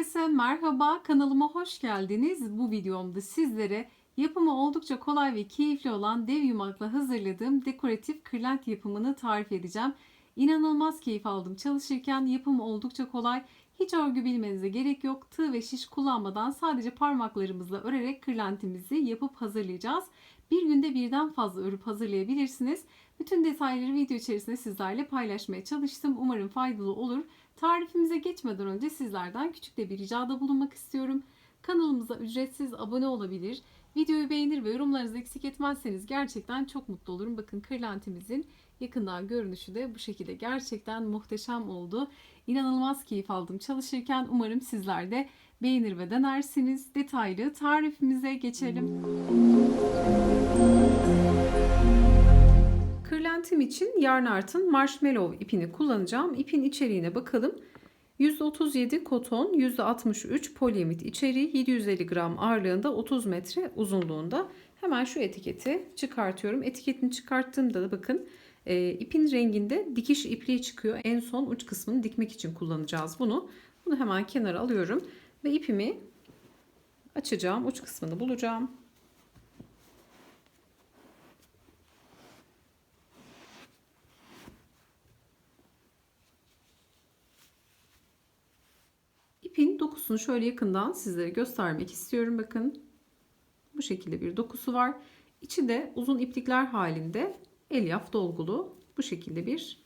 Herkese merhaba, kanalıma hoş geldiniz. Bu videomda sizlere yapımı oldukça kolay ve keyifli olan dev yumakla hazırladığım dekoratif kırlent yapımını tarif edeceğim. İnanılmaz keyif aldım çalışırken yapımı oldukça kolay. Hiç örgü bilmenize gerek yok. Tığ ve şiş kullanmadan sadece parmaklarımızla örerek kırlentimizi yapıp hazırlayacağız. Bir günde birden fazla örüp hazırlayabilirsiniz. Bütün detayları video içerisinde sizlerle paylaşmaya çalıştım. Umarım faydalı olur. Tarifimize geçmeden önce sizlerden küçük de bir ricada bulunmak istiyorum. Kanalımıza ücretsiz abone olabilir. Videoyu beğenir ve yorumlarınızı eksik etmezseniz gerçekten çok mutlu olurum. Bakın kırlentimizin yakından görünüşü de bu şekilde gerçekten muhteşem oldu. İnanılmaz keyif aldım çalışırken. Umarım sizler de beğenir ve denersiniz. Detaylı tarifimize geçelim. Kırlentim için yarn artın marshmallow ipini kullanacağım. İpin içeriğine bakalım. %37 koton, %63 polyamit içeriği, 750 gram ağırlığında, 30 metre uzunluğunda. Hemen şu etiketi çıkartıyorum. Etiketini çıkarttığımda da bakın e, ipin renginde dikiş ipliği çıkıyor. En son uç kısmını dikmek için kullanacağız bunu. Bunu hemen kenara alıyorum ve ipimi açacağım. Uç kısmını bulacağım. İpin dokusunu şöyle yakından sizlere göstermek istiyorum. Bakın bu şekilde bir dokusu var. İçi de uzun iplikler halinde elyaf dolgulu bu şekilde bir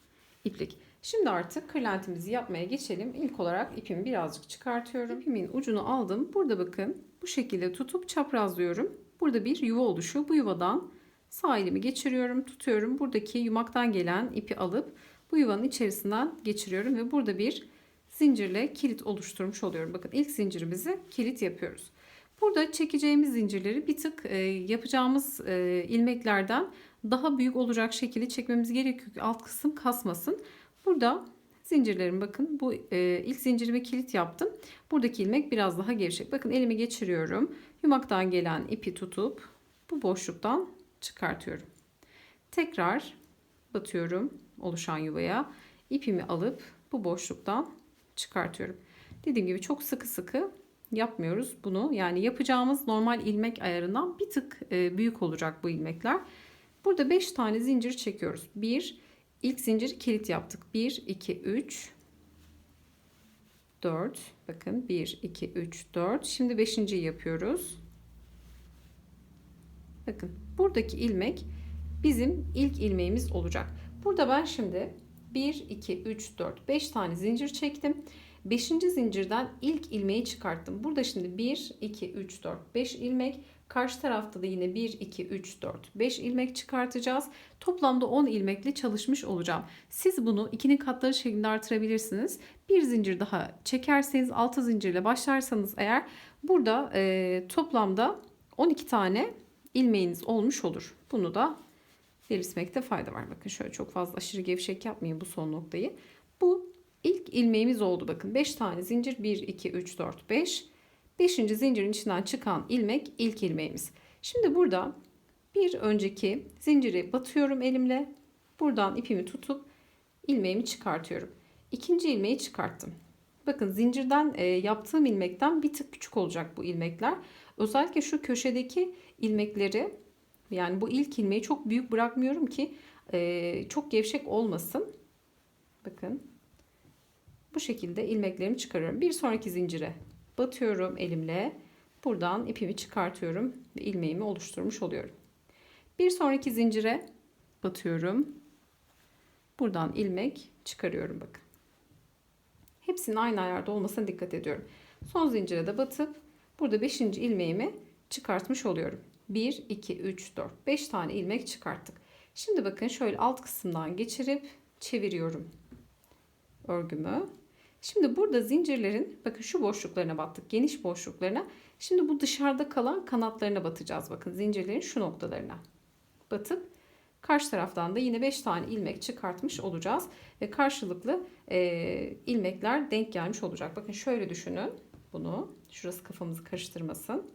iplik. Şimdi artık kırlentimizi yapmaya geçelim. İlk olarak ipimi birazcık çıkartıyorum. İpimin ucunu aldım. Burada bakın bu şekilde tutup çaprazlıyorum. Burada bir yuva oluşuyor. Bu yuvadan sağ elimi geçiriyorum, tutuyorum. Buradaki yumaktan gelen ipi alıp bu yuvanın içerisinden geçiriyorum ve burada bir zincirle kilit oluşturmuş oluyorum. Bakın ilk zincirimizi kilit yapıyoruz. Burada çekeceğimiz zincirleri bir tık e, yapacağımız e, ilmeklerden daha büyük olacak şekilde çekmemiz gerekiyor ki alt kısım kasmasın. Burada zincirlerim bakın bu e, ilk zincirime kilit yaptım. Buradaki ilmek biraz daha gevşek. Bakın elimi geçiriyorum. Yumaktan gelen ipi tutup bu boşluktan çıkartıyorum. Tekrar batıyorum oluşan yuvaya. ipimi alıp bu boşluktan çıkartıyorum. Dediğim gibi çok sıkı sıkı yapmıyoruz bunu. Yani yapacağımız normal ilmek ayarından bir tık e, büyük olacak bu ilmekler. Burada 5 tane zincir çekiyoruz. 1 ilk zincir kilit yaptık. 1 2 3 4 bakın 1 2 3 4 şimdi 5. yapıyoruz. Bakın buradaki ilmek bizim ilk ilmeğimiz olacak. Burada ben şimdi 1 2 3 4 5 tane zincir çektim. 5. zincirden ilk ilmeği çıkarttım. Burada şimdi 1 2 3 4 5 ilmek. Karşı tarafta da yine 1 2 3 4 5 ilmek çıkartacağız. Toplamda 10 ilmekle çalışmış olacağım. Siz bunu ikinin katları şeklinde artırabilirsiniz. Bir zincir daha çekerseniz 6 zincirle başlarsanız eğer burada e, toplamda 12 tane ilmeğiniz olmuş olur. Bunu da belirtmekte fayda var. Bakın şöyle çok fazla aşırı gevşek yapmayın bu son noktayı. Bu ilk ilmeğimiz oldu. Bakın 5 tane zincir 1 2 3 4 5. 5. zincirin içinden çıkan ilmek ilk ilmeğimiz. Şimdi burada bir önceki zinciri batıyorum elimle. Buradan ipimi tutup ilmeğimi çıkartıyorum. İkinci ilmeği çıkarttım. Bakın zincirden e, yaptığım ilmekten bir tık küçük olacak bu ilmekler. Özellikle şu köşedeki ilmekleri yani bu ilk ilmeği çok büyük bırakmıyorum ki e, çok gevşek olmasın. Bakın bu şekilde ilmeklerimi çıkarıyorum. Bir sonraki zincire batıyorum elimle. Buradan ipimi çıkartıyorum ve ilmeğimi oluşturmuş oluyorum. Bir sonraki zincire batıyorum. Buradan ilmek çıkarıyorum bakın. Hepsinin aynı ayarda olmasına dikkat ediyorum. Son zincire de batıp burada 5. ilmeğimi çıkartmış oluyorum. 1, 2, 3, 4, 5 tane ilmek çıkarttık. Şimdi bakın şöyle alt kısımdan geçirip çeviriyorum örgümü. Şimdi burada zincirlerin bakın şu boşluklarına battık. Geniş boşluklarına. Şimdi bu dışarıda kalan kanatlarına batacağız. Bakın zincirlerin şu noktalarına. Batıp karşı taraftan da yine 5 tane ilmek çıkartmış olacağız. Ve karşılıklı e, ilmekler denk gelmiş olacak. Bakın şöyle düşünün bunu. Şurası kafamızı karıştırmasın.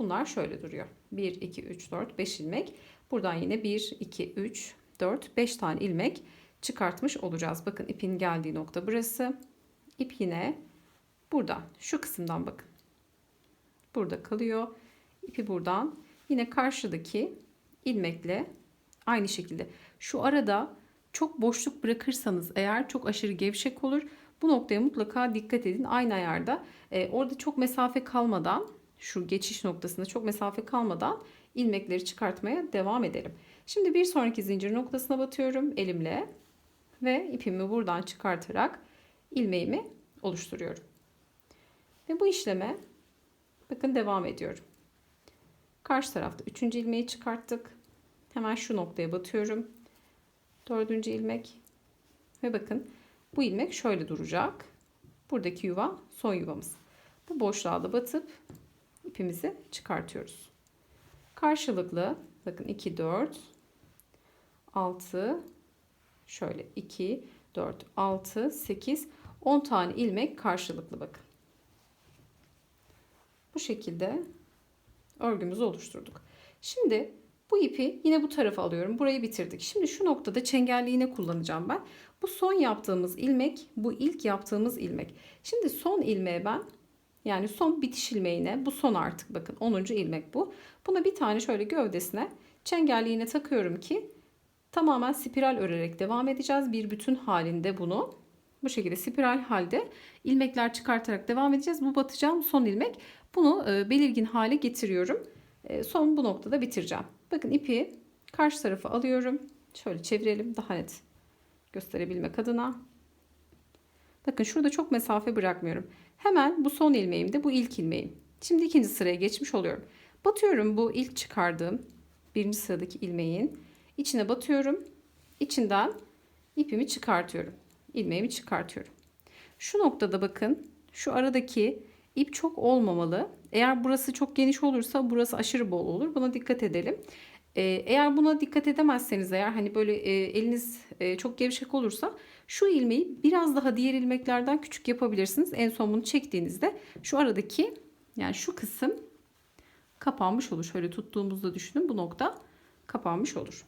Bunlar şöyle duruyor. 1, 2, 3, 4, 5 ilmek. Buradan yine 1, 2, 3, 4, 5 tane ilmek çıkartmış olacağız. Bakın ipin geldiği nokta burası. İp yine Buradan şu kısımdan bakın. Burada kalıyor. İpi buradan yine karşıdaki ilmekle aynı şekilde şu arada çok boşluk bırakırsanız eğer çok aşırı gevşek olur. Bu noktaya mutlaka dikkat edin. Aynı ayarda e, orada çok mesafe kalmadan şu geçiş noktasında çok mesafe kalmadan ilmekleri çıkartmaya devam edelim. Şimdi bir sonraki zincir noktasına batıyorum elimle ve ipimi buradan çıkartarak ilmeğimi oluşturuyorum. Ve bu işleme bakın devam ediyorum. Karşı tarafta üçüncü ilmeği çıkarttık. Hemen şu noktaya batıyorum. Dördüncü ilmek ve bakın bu ilmek şöyle duracak. Buradaki yuva son yuvamız. Bu boşluğa da batıp ipimizi çıkartıyoruz. Karşılıklı bakın 2 4 6 şöyle 2 4 6 8 10 tane ilmek karşılıklı bakın. Bu şekilde örgümüzü oluşturduk. Şimdi bu ipi yine bu tarafa alıyorum. Burayı bitirdik. Şimdi şu noktada çengelli iğne kullanacağım ben. Bu son yaptığımız ilmek, bu ilk yaptığımız ilmek. Şimdi son ilmeğe ben yani son bitiş ilmeğine bu son artık bakın 10. ilmek bu. Buna bir tane şöyle gövdesine çengelli takıyorum ki tamamen spiral örerek devam edeceğiz. Bir bütün halinde bunu bu şekilde spiral halde ilmekler çıkartarak devam edeceğiz. Bu batacağım son ilmek. Bunu e, belirgin hale getiriyorum. E, son bu noktada bitireceğim. Bakın ipi karşı tarafa alıyorum. Şöyle çevirelim daha net gösterebilmek adına. Bakın şurada çok mesafe bırakmıyorum. Hemen bu son ilmeğim de bu ilk ilmeğim. Şimdi ikinci sıraya geçmiş oluyorum. Batıyorum bu ilk çıkardığım birinci sıradaki ilmeğin içine batıyorum. İçinden ipimi çıkartıyorum. İlmeğimi çıkartıyorum. Şu noktada bakın şu aradaki ip çok olmamalı. Eğer burası çok geniş olursa burası aşırı bol olur. Buna dikkat edelim. Ee, eğer buna dikkat edemezseniz eğer hani böyle e, eliniz e, çok gevşek olursa şu ilmeği biraz daha diğer ilmeklerden küçük yapabilirsiniz. En son bunu çektiğinizde şu aradaki yani şu kısım kapanmış olur. Şöyle tuttuğumuzda düşünün bu nokta kapanmış olur.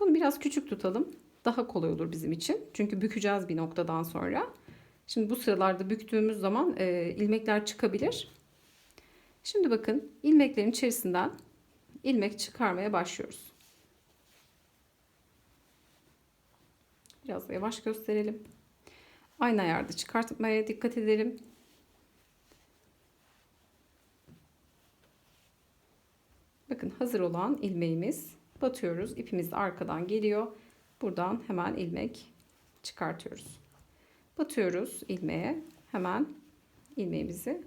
Bunu biraz küçük tutalım. Daha kolay olur bizim için. Çünkü bükeceğiz bir noktadan sonra. Şimdi bu sıralarda büktüğümüz zaman e, ilmekler çıkabilir. Şimdi bakın ilmeklerin içerisinden ilmek çıkarmaya başlıyoruz. Biraz da yavaş gösterelim. Aynı ayarda çıkartmaya dikkat edelim. Bakın hazır olan ilmeğimiz batıyoruz. İpimiz de arkadan geliyor. Buradan hemen ilmek çıkartıyoruz. Batıyoruz ilmeğe. Hemen ilmeğimizi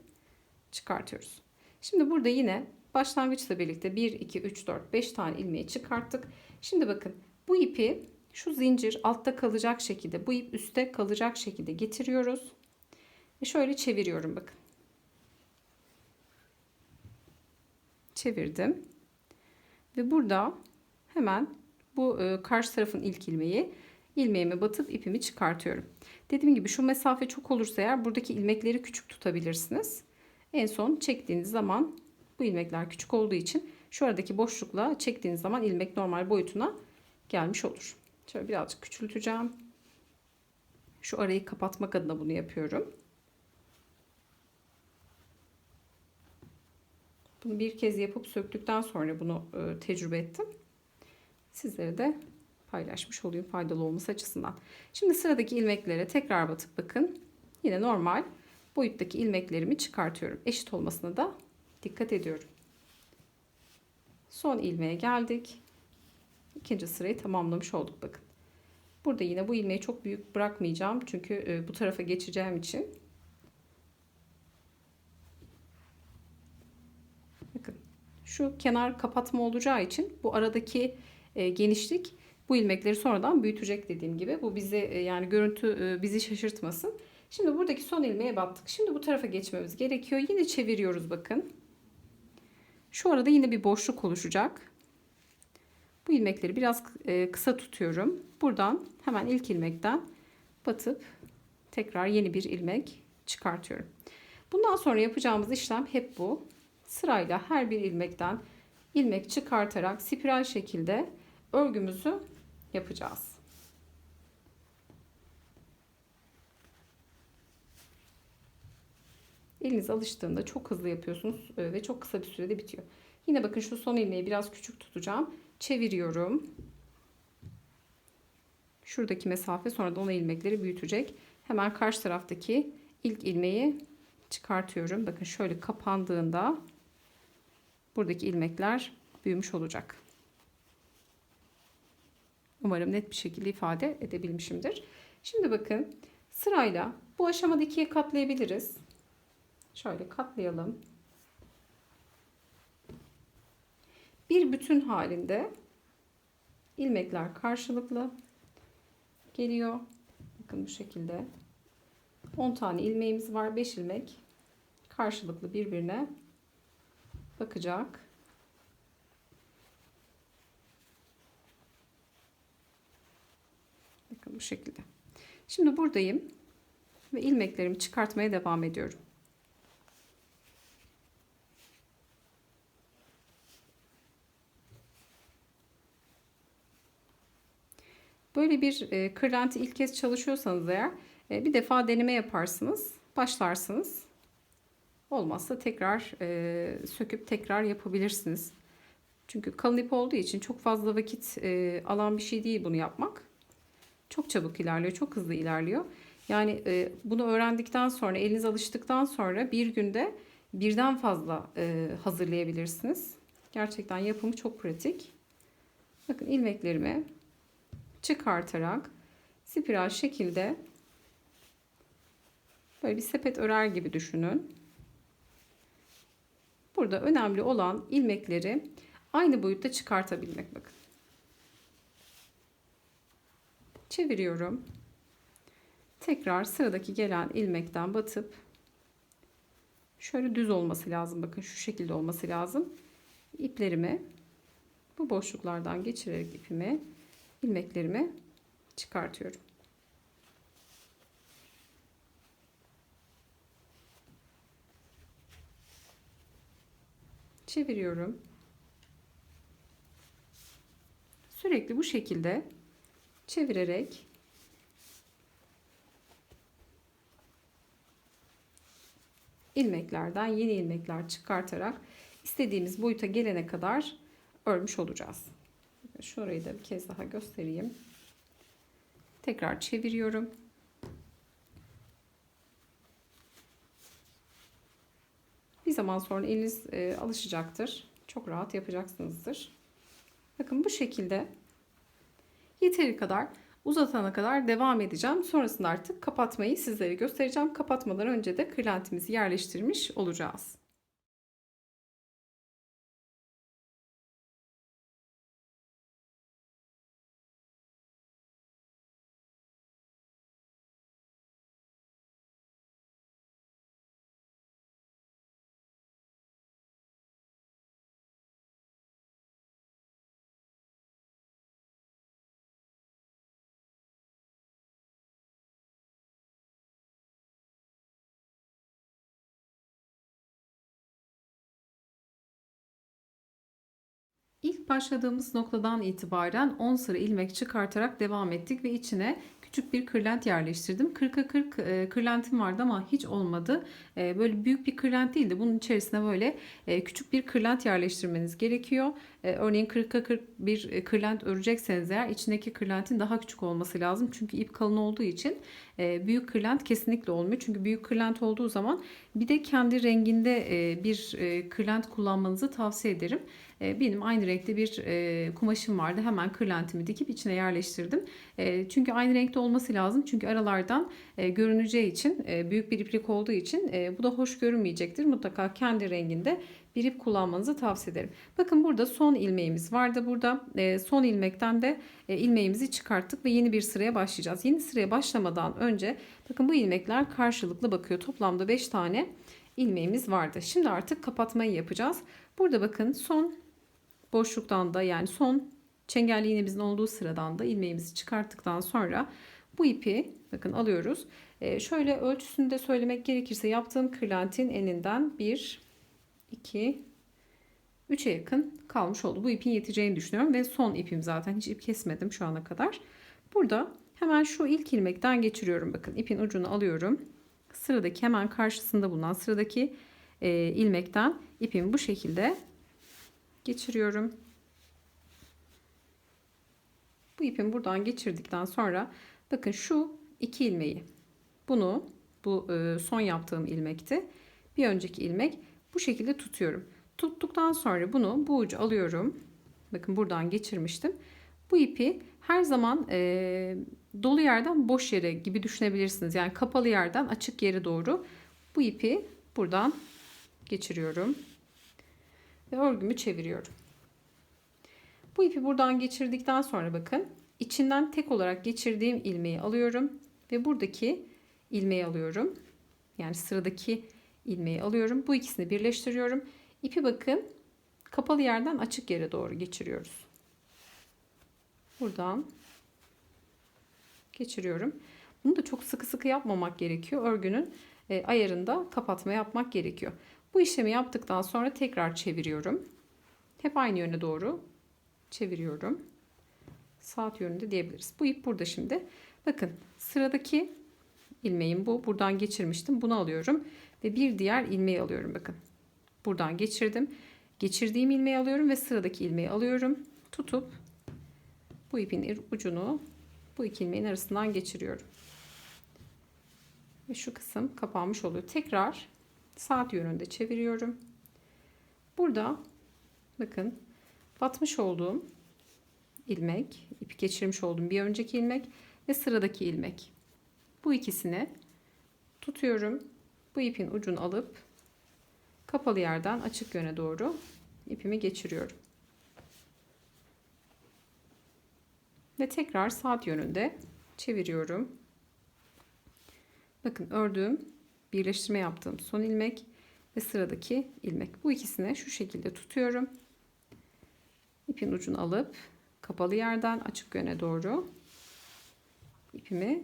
çıkartıyoruz. Şimdi burada yine başlangıçla birlikte 1, 2, 3, 4, 5 tane ilmeği çıkarttık. Şimdi bakın bu ipi şu zincir altta kalacak şekilde bu ip üstte kalacak şekilde getiriyoruz. Ve şöyle çeviriyorum bakın. Çevirdim. Ve burada hemen bu e, karşı tarafın ilk ilmeği ilmeğime batıp ipimi çıkartıyorum. Dediğim gibi şu mesafe çok olursa eğer buradaki ilmekleri küçük tutabilirsiniz. En son çektiğiniz zaman bu ilmekler küçük olduğu için şu aradaki boşlukla çektiğiniz zaman ilmek normal boyutuna gelmiş olur. Şöyle birazcık küçülteceğim. Şu arayı kapatmak adına bunu yapıyorum. Bunu bir kez yapıp söktükten sonra bunu e, tecrübe ettim. Sizlere de paylaşmış olayım faydalı olması açısından. Şimdi sıradaki ilmeklere tekrar batıp bakın. Yine normal boyuttaki ilmeklerimi çıkartıyorum. Eşit olmasına da dikkat ediyorum. Son ilmeğe geldik. İkinci sırayı tamamlamış olduk bakın. Burada yine bu ilmeği çok büyük bırakmayacağım. Çünkü e, bu tarafa geçeceğim için. Bakın şu kenar kapatma olacağı için bu aradaki e, genişlik bu ilmekleri sonradan büyütecek dediğim gibi. Bu bize e, yani görüntü bizi şaşırtmasın. Şimdi buradaki son ilmeğe battık. Şimdi bu tarafa geçmemiz gerekiyor. Yine çeviriyoruz bakın. Şu arada yine bir boşluk oluşacak. Bu ilmekleri biraz e, kısa tutuyorum. Buradan hemen ilk ilmekten batıp tekrar yeni bir ilmek çıkartıyorum. Bundan sonra yapacağımız işlem hep bu. Sırayla her bir ilmekten ilmek çıkartarak spiral şekilde örgümüzü yapacağız. Eliniz alıştığında çok hızlı yapıyorsunuz e, ve çok kısa bir sürede bitiyor. Yine bakın şu son ilmeği biraz küçük tutacağım. Çeviriyorum. Şuradaki mesafe sonra da ona ilmekleri büyütecek. Hemen karşı taraftaki ilk ilmeği çıkartıyorum. Bakın şöyle kapandığında buradaki ilmekler büyümüş olacak. Umarım net bir şekilde ifade edebilmişimdir. Şimdi bakın sırayla bu aşamada ikiye katlayabiliriz. Şöyle katlayalım. Bir bütün halinde ilmekler karşılıklı geliyor. Bakın bu şekilde. 10 tane ilmeğimiz var. 5 ilmek karşılıklı birbirine bakacak. Bakın bu şekilde. Şimdi buradayım ve ilmeklerimi çıkartmaya devam ediyorum. Böyle bir e, kırlenti ilk kez çalışıyorsanız eğer e, bir defa deneme yaparsınız, başlarsınız. Olmazsa tekrar e, söküp tekrar yapabilirsiniz. Çünkü kalın ip olduğu için çok fazla vakit e, alan bir şey değil bunu yapmak. Çok çabuk ilerliyor, çok hızlı ilerliyor. Yani e, bunu öğrendikten sonra, eliniz alıştıktan sonra bir günde birden fazla e, hazırlayabilirsiniz. Gerçekten yapımı çok pratik. Bakın ilmeklerimi çıkartarak spiral şekilde böyle bir sepet örer gibi düşünün. Burada önemli olan ilmekleri aynı boyutta çıkartabilmek bakın. Çeviriyorum. Tekrar sıradaki gelen ilmekten batıp şöyle düz olması lazım. Bakın şu şekilde olması lazım. İplerimi bu boşluklardan geçirerek ipimi ilmeklerimi çıkartıyorum. Çeviriyorum. Sürekli bu şekilde çevirerek ilmeklerden yeni ilmekler çıkartarak istediğimiz boyuta gelene kadar örmüş olacağız. Şurayı da bir kez daha göstereyim. Tekrar çeviriyorum. Bir zaman sonra eliniz e, alışacaktır. Çok rahat yapacaksınızdır. Bakın bu şekilde yeteri kadar uzatana kadar devam edeceğim. Sonrasında artık kapatmayı sizlere göstereceğim. Kapatmadan önce de kırlentimizi yerleştirmiş olacağız. Başladığımız noktadan itibaren 10 sıra ilmek çıkartarak devam ettik ve içine küçük bir kırlent yerleştirdim. 40'a 40 e, kırlentim vardı ama hiç olmadı. E, böyle büyük bir kırlent değil de bunun içerisine böyle e, küçük bir kırlent yerleştirmeniz gerekiyor. Örneğin 40'a 40 bir kırlent örecekseniz eğer içindeki kırlentin daha küçük olması lazım. Çünkü ip kalın olduğu için büyük kırlent kesinlikle olmuyor. Çünkü büyük kırlent olduğu zaman bir de kendi renginde bir kırlent kullanmanızı tavsiye ederim. Benim aynı renkte bir kumaşım vardı. Hemen kırlentimi dikip içine yerleştirdim. Çünkü aynı renkte olması lazım. Çünkü aralardan görüneceği için büyük bir iplik olduğu için bu da hoş görünmeyecektir. Mutlaka kendi renginde bir ip kullanmanızı tavsiye ederim. Bakın burada son ilmeğimiz vardı. Burada son ilmekten de ilmeğimizi çıkarttık ve yeni bir sıraya başlayacağız. Yeni sıraya başlamadan önce bakın bu ilmekler karşılıklı bakıyor. Toplamda 5 tane ilmeğimiz vardı. Şimdi artık kapatmayı yapacağız. Burada bakın son boşluktan da yani son çengelli iğnemizin olduğu sıradan da ilmeğimizi çıkarttıktan sonra bu ipi bakın alıyoruz. Ee, şöyle ölçüsünü de söylemek gerekirse yaptığım kırlentin eninden 1, 2, 3'e yakın kalmış oldu. Bu ipin yeteceğini düşünüyorum ve son ipim zaten hiç ip kesmedim şu ana kadar. Burada hemen şu ilk ilmekten geçiriyorum. Bakın ipin ucunu alıyorum. sıradaki hemen karşısında bulunan sıradaki e, ilmekten ipimi bu şekilde geçiriyorum. Bu ipimi buradan geçirdikten sonra bakın şu iki ilmeği bunu bu e, son yaptığım ilmekti. Bir önceki ilmek bu şekilde tutuyorum. Tuttuktan sonra bunu bu ucu alıyorum. Bakın buradan geçirmiştim. Bu ipi her zaman e, dolu yerden boş yere gibi düşünebilirsiniz. Yani kapalı yerden açık yere doğru bu ipi buradan geçiriyorum. Ve örgümü çeviriyorum. Bu ipi buradan geçirdikten sonra bakın içinden tek olarak geçirdiğim ilmeği alıyorum ve buradaki ilmeği alıyorum. Yani sıradaki ilmeği alıyorum. Bu ikisini birleştiriyorum. İpi bakın kapalı yerden açık yere doğru geçiriyoruz. Buradan geçiriyorum. Bunu da çok sıkı sıkı yapmamak gerekiyor. Örgünün e, ayarında kapatma yapmak gerekiyor. Bu işlemi yaptıktan sonra tekrar çeviriyorum. Hep aynı yöne doğru çeviriyorum. Saat yönünde diyebiliriz. Bu ip burada şimdi. Bakın sıradaki ilmeğim bu. Buradan geçirmiştim. Bunu alıyorum ve bir diğer ilmeği alıyorum bakın. Buradan geçirdim. Geçirdiğim ilmeği alıyorum ve sıradaki ilmeği alıyorum. Tutup bu ipin ucunu bu iki ilmeğin arasından geçiriyorum. Ve şu kısım kapanmış oluyor. Tekrar saat yönünde çeviriyorum. Burada bakın batmış olduğum ilmek, ipi geçirmiş olduğum bir önceki ilmek ve sıradaki ilmek. Bu ikisini tutuyorum. Bu ipin ucunu alıp kapalı yerden açık yöne doğru ipimi geçiriyorum. Ve tekrar saat yönünde çeviriyorum. Bakın ördüğüm, birleştirme yaptığım son ilmek ve sıradaki ilmek. Bu ikisini şu şekilde tutuyorum. İpin ucunu alıp kapalı yerden açık yöne doğru ipimi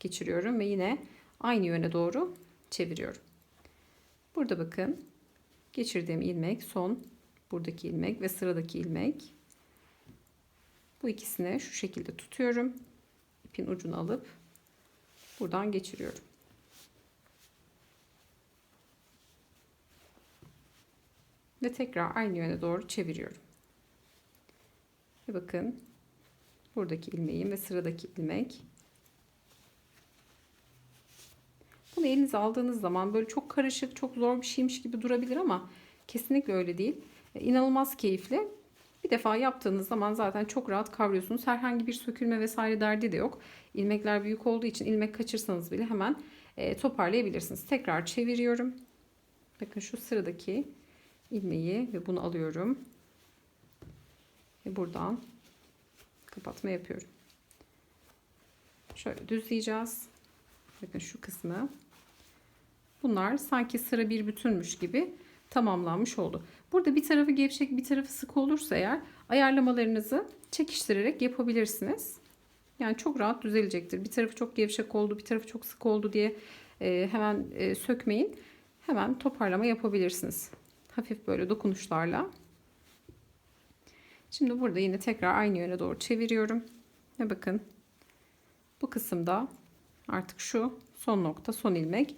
geçiriyorum ve yine aynı yöne doğru çeviriyorum. Burada bakın geçirdiğim ilmek son buradaki ilmek ve sıradaki ilmek. Bu ikisini şu şekilde tutuyorum. İpin ucunu alıp buradan geçiriyorum. Ve tekrar aynı yöne doğru çeviriyorum. Ve bakın buradaki ilmeğim ve sıradaki ilmek Bunu elinize aldığınız zaman böyle çok karışık, çok zor bir şeymiş gibi durabilir ama kesinlikle öyle değil. E, inanılmaz keyifli. Bir defa yaptığınız zaman zaten çok rahat kavruyorsunuz. Herhangi bir sökülme vesaire derdi de yok. İlmekler büyük olduğu için ilmek kaçırsanız bile hemen e, toparlayabilirsiniz. Tekrar çeviriyorum. Bakın şu sıradaki ilmeği ve bunu alıyorum. Ve buradan kapatma yapıyorum. Şöyle düzleyeceğiz. Bakın şu kısmı. Bunlar sanki sıra bir bütünmüş gibi tamamlanmış oldu. Burada bir tarafı gevşek bir tarafı sık olursa eğer ayarlamalarınızı çekiştirerek yapabilirsiniz. Yani çok rahat düzelecektir. Bir tarafı çok gevşek oldu, bir tarafı çok sık oldu diye e, hemen e, sökmeyin. Hemen toparlama yapabilirsiniz. Hafif böyle dokunuşlarla. Şimdi burada yine tekrar aynı yöne doğru çeviriyorum. Ve bakın bu kısımda artık şu son nokta son ilmek.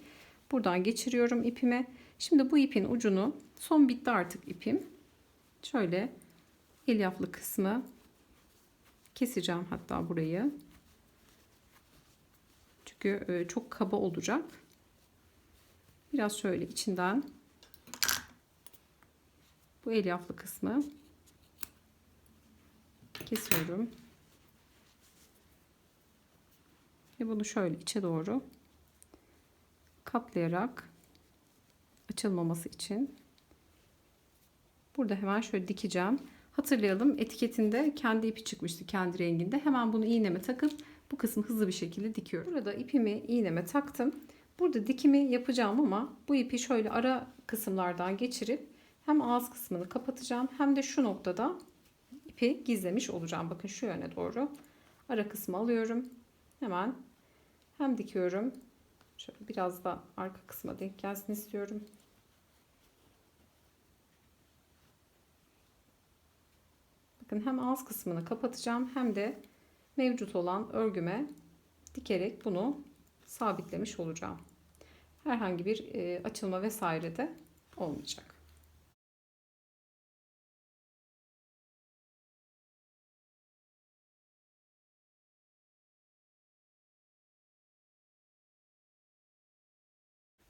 Buradan geçiriyorum ipime. Şimdi bu ipin ucunu son bitti artık ipim. Şöyle elyaflı kısmı keseceğim hatta burayı. Çünkü e, çok kaba olacak. Biraz şöyle içinden bu elyaflı kısmı kesiyorum. Ve bunu şöyle içe doğru katlayarak açılmaması için burada hemen şöyle dikeceğim. Hatırlayalım etiketinde kendi ipi çıkmıştı kendi renginde. Hemen bunu iğneme takıp bu kısmı hızlı bir şekilde dikiyorum. Burada ipimi iğneme taktım. Burada dikimi yapacağım ama bu ipi şöyle ara kısımlardan geçirip hem ağız kısmını kapatacağım hem de şu noktada ipi gizlemiş olacağım. Bakın şu yöne doğru ara kısmı alıyorum. Hemen hem dikiyorum Şöyle biraz da arka kısma denk gelsin istiyorum. Bakın hem ağız kısmını kapatacağım hem de mevcut olan örgüme dikerek bunu sabitlemiş olacağım. Herhangi bir e, açılma vesaire de olmayacak.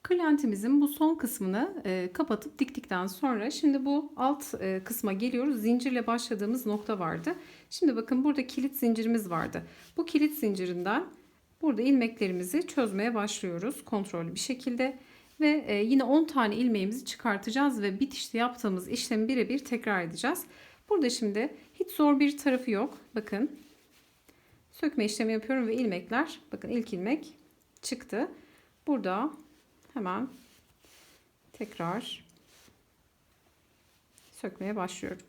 Kırlentimizin bu son kısmını e, kapatıp diktikten sonra şimdi bu alt e, kısma geliyoruz. Zincirle başladığımız nokta vardı. Şimdi bakın burada kilit zincirimiz vardı. Bu kilit zincirinden burada ilmeklerimizi çözmeye başlıyoruz kontrollü bir şekilde. Ve e, yine 10 tane ilmeğimizi çıkartacağız ve bitişte yaptığımız işlemi birebir tekrar edeceğiz. Burada şimdi hiç zor bir tarafı yok. Bakın sökme işlemi yapıyorum ve ilmekler bakın ilk ilmek çıktı. Burada hemen tekrar sökmeye başlıyorum.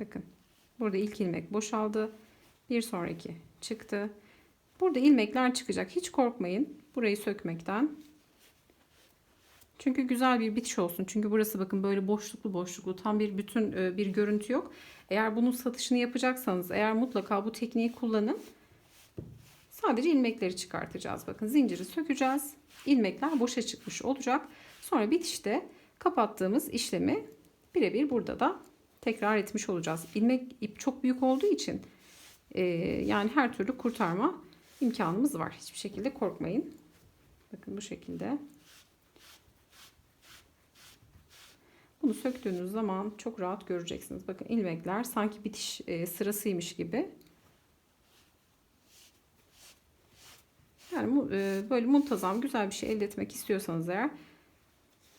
Bakın burada ilk ilmek boşaldı. Bir sonraki çıktı. Burada ilmekler çıkacak. Hiç korkmayın burayı sökmekten. Çünkü güzel bir bitiş olsun. Çünkü burası bakın böyle boşluklu boşluklu tam bir bütün e, bir görüntü yok. Eğer bunun satışını yapacaksanız eğer mutlaka bu tekniği kullanın. Sadece ilmekleri çıkartacağız. Bakın zinciri sökeceğiz. İlmekler boşa çıkmış olacak. Sonra bitişte kapattığımız işlemi birebir burada da tekrar etmiş olacağız. İlmek ip çok büyük olduğu için e, yani her türlü kurtarma imkanımız var. Hiçbir şekilde korkmayın. Bakın bu şekilde. Bunu söktüğünüz zaman çok rahat göreceksiniz. Bakın ilmekler sanki bitiş e, sırasıymış gibi. Yani e, böyle muntazam güzel bir şey elde etmek istiyorsanız eğer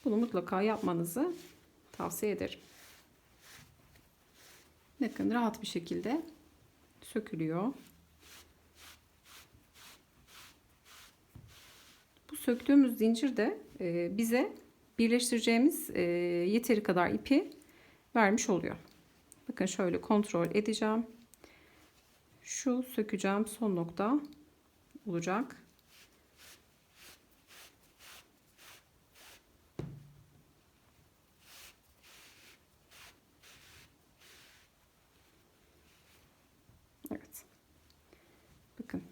bunu mutlaka yapmanızı tavsiye ederim. Bakın rahat bir şekilde sökülüyor. Bu söktüğümüz zincir de e, bize birleştireceğimiz e, yeteri kadar ipi vermiş oluyor. Bakın şöyle kontrol edeceğim. Şu sökeceğim son nokta olacak. Evet. Bakın.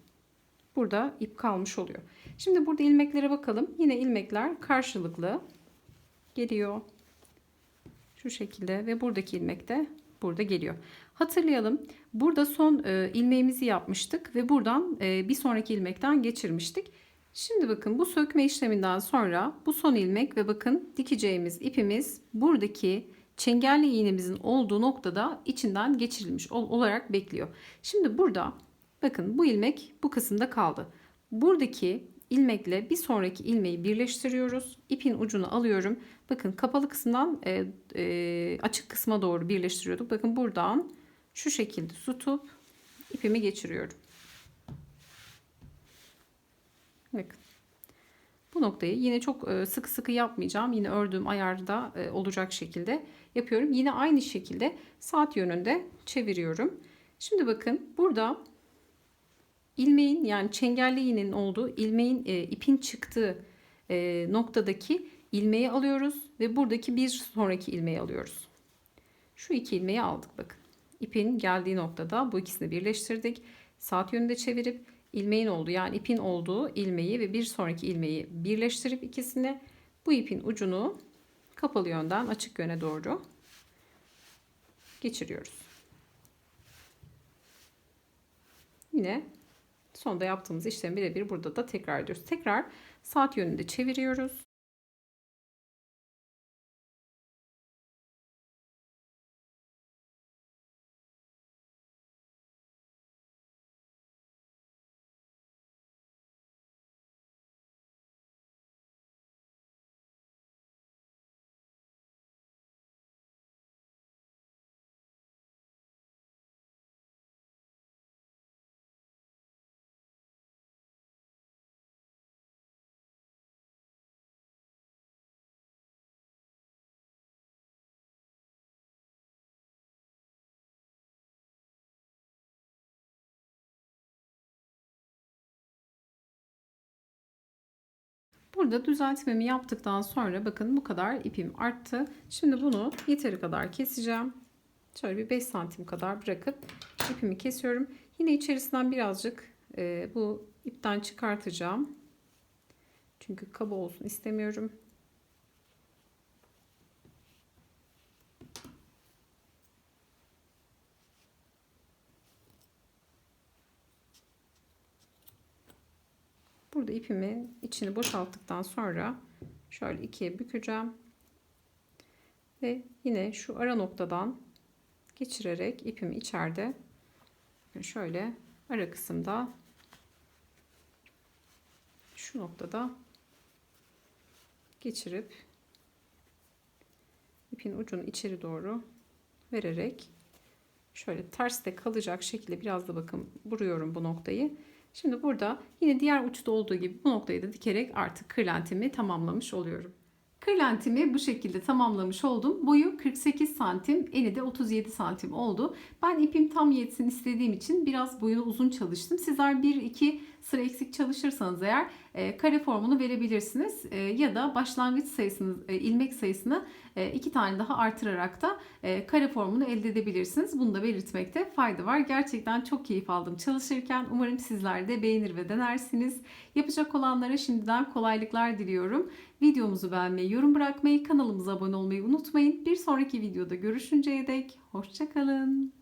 Burada ip kalmış oluyor. Şimdi burada ilmeklere bakalım. Yine ilmekler karşılıklı geliyor. Şu şekilde ve buradaki ilmek de burada geliyor. Hatırlayalım. Burada son e, ilmeğimizi yapmıştık ve buradan e, bir sonraki ilmekten geçirmiştik. Şimdi bakın bu sökme işleminden sonra bu son ilmek ve bakın dikeceğimiz ipimiz buradaki çengelli iğnemizin olduğu noktada içinden geçirilmiş olarak bekliyor. Şimdi burada bakın bu ilmek bu kısımda kaldı. Buradaki ilmekle bir sonraki ilmeği birleştiriyoruz. İpin ucunu alıyorum. Bakın kapalı kısımdan e, e, açık kısma doğru birleştiriyorduk. Bakın buradan şu şekilde tutup ipimi geçiriyorum. Bakın. Bu noktayı yine çok e, sıkı sıkı yapmayacağım. Yine ördüğüm ayarda e, olacak şekilde yapıyorum. Yine aynı şekilde saat yönünde çeviriyorum. Şimdi bakın burada ilmeğin yani çengelli iğnenin olduğu ilmeğin e, ipin çıktığı e, noktadaki ilmeği alıyoruz ve buradaki bir sonraki ilmeği alıyoruz. Şu iki ilmeği aldık bakın. İpin geldiği noktada bu ikisini birleştirdik. Saat yönünde çevirip ilmeğin olduğu yani ipin olduğu ilmeği ve bir sonraki ilmeği birleştirip ikisini bu ipin ucunu kapalı yönden açık yöne doğru geçiriyoruz. Yine sonda yaptığımız işlemi birebir burada da tekrar ediyoruz. Tekrar saat yönünde çeviriyoruz. Burada düzeltmemi yaptıktan sonra bakın bu kadar ipim arttı. Şimdi bunu yeteri kadar keseceğim. Şöyle bir 5 santim kadar bırakıp ipimi kesiyorum. Yine içerisinden birazcık e, bu ipten çıkartacağım. Çünkü kaba olsun istemiyorum. Burada ipimin içini boşalttıktan sonra şöyle ikiye bükeceğim. Ve yine şu ara noktadan geçirerek ipimi içeride şöyle ara kısımda şu noktada geçirip ipin ucunu içeri doğru vererek şöyle terste kalacak şekilde biraz da bakın vuruyorum bu noktayı. Şimdi burada yine diğer uçta olduğu gibi bu noktayı da dikerek artık kırlentimi tamamlamış oluyorum. Kırlentimi bu şekilde tamamlamış oldum. Boyu 48 santim, eni de 37 santim oldu. Ben ipim tam yetsin istediğim için biraz boyunu uzun çalıştım. Sizler 1-2 sıra eksik çalışırsanız eğer e, kare formunu verebilirsiniz. E, ya da başlangıç sayısını, e, ilmek sayısını e, iki tane daha artırarak da e, kare formunu elde edebilirsiniz. Bunu da belirtmekte fayda var. Gerçekten çok keyif aldım çalışırken. Umarım sizler de beğenir ve denersiniz. Yapacak olanlara şimdiden kolaylıklar diliyorum. Videomuzu beğenmeyi, yorum bırakmayı, kanalımıza abone olmayı unutmayın. Bir sonraki videoda görüşünceye dek hoşçakalın.